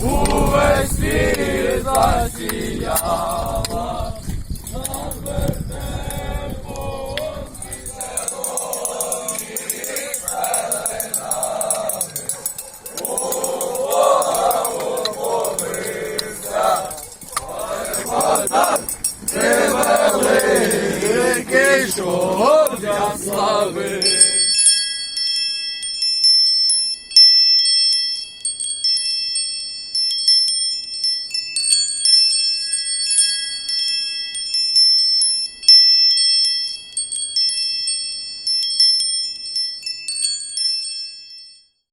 Увесь світ засіяв. Спартак, ти великий, що для слави.